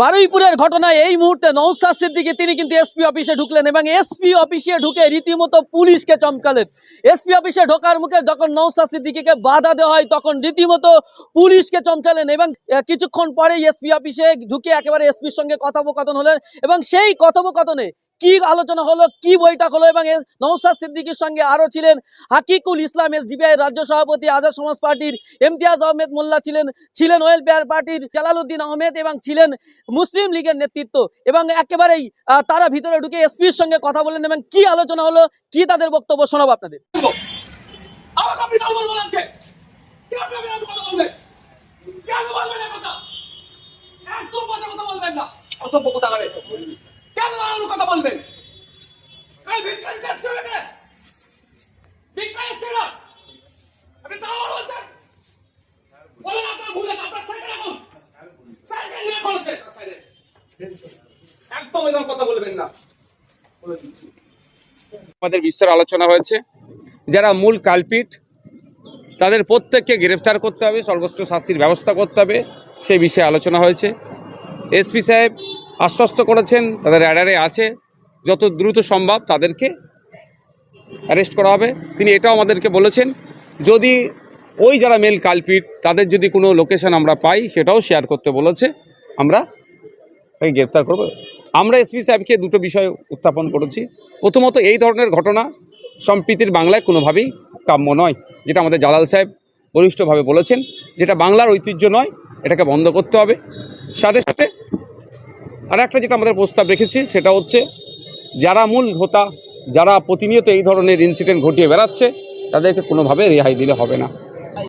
বারুইপুরের ঘটনায় এই মুহূর্তে নৌসাদ সিদ্দিকে, তিনি কিন্তু এসপি অফিসে ঢুকলেন এবং এসপি অফিসে ঢুকে রীতিমতো পুলিশকে চমকালেন। এসপি অফিসে ঢোকার মুখে যখন নৌসাদ সিদ্দিকে বাধা দেওয়া হয়, তখন রীতিমতো পুলিশকে চমকালেন এবং কিছুক্ষণ পরেই এসপি অফিসে ঢুকে একেবারে এসপির সঙ্গে কথোপকথন হলেন এবং সেই কথোপকথনে কি আলোচনা হলো, কি বৈঠক হলো এবং নওশাদ সিদ্দিকীর সঙ্গে আরও ছিলেন? হাকিকুল ইসলাম, এসডিপিআই রাজ্য সভাপতি আজাদ সমাজ পার্টির ইমতিয়াজ আহমেদ মোল্লা ছিলেন ছিলেন ওয়েলফেয়ার পার্টির জালালউদ্দিন আহমেদ এবং ছিলেন মুসলিম লীগের নেতৃত্ব এবং একেবারেই তারা ভিতরে ঢুকে এসপির সঙ্গে কথা বলেন এবং কি আলোচনা হলো, কি তাদের বক্তব্য শোনাবো আপনাদের? আমাকে কথা কেন বলবেন কথা বলবেন আমাদের বিস্তর আলোচনা হয়েছে। যারা মূল কালপিট, তাদের প্রত্যেককে গ্রেফতার করতে হবে, সর্বোচ্চ শাস্তির ব্যবস্থা করতে হবে সেই বিষয়ে আলোচনা হয়েছে। এসপি সাহেব আশ্বস্ত করেছেন, তাদের অ্যাডারে আছে। যত দ্রুত সম্ভব তাদেরকে অ্যারেস্ট করা হবে। তিনি এটাও আমাদেরকে বলেছেন, যদি ওই যারা মেল কালপিট তাদের যদি কোনো লোকেশন আমরা পাই, সেটাও শেয়ার করতে বলেছে, আমরা তাকে গ্রেপ্তার করব। আমরা এসপি সাহেবকে দুটো বিষয় উত্থাপন করেছি। প্রথমত, এই ধরনের ঘটনা সম্প্রীতির বাংলায় কোনোভাবেই কাম্য নয়, যেটা আমাদের জালাল সাহেব বলিষ্ঠভাবে বলেছেন। যেটা বাংলার ঐতিহ্য নয়, এটাকে বন্ধ করতে হবে। সাথে সাথে আর একটা যেটা আমাদের প্রস্তাব রেখেছি, সেটা হচ্ছে যারা মূল হোতা, যারা প্রতিনিয়ত এই ধরনের ইনসিডেন্ট ঘটিয়ে বেড়াচ্ছে, তাদেরকে কোনোভাবে রেহাই দিলে হবে না।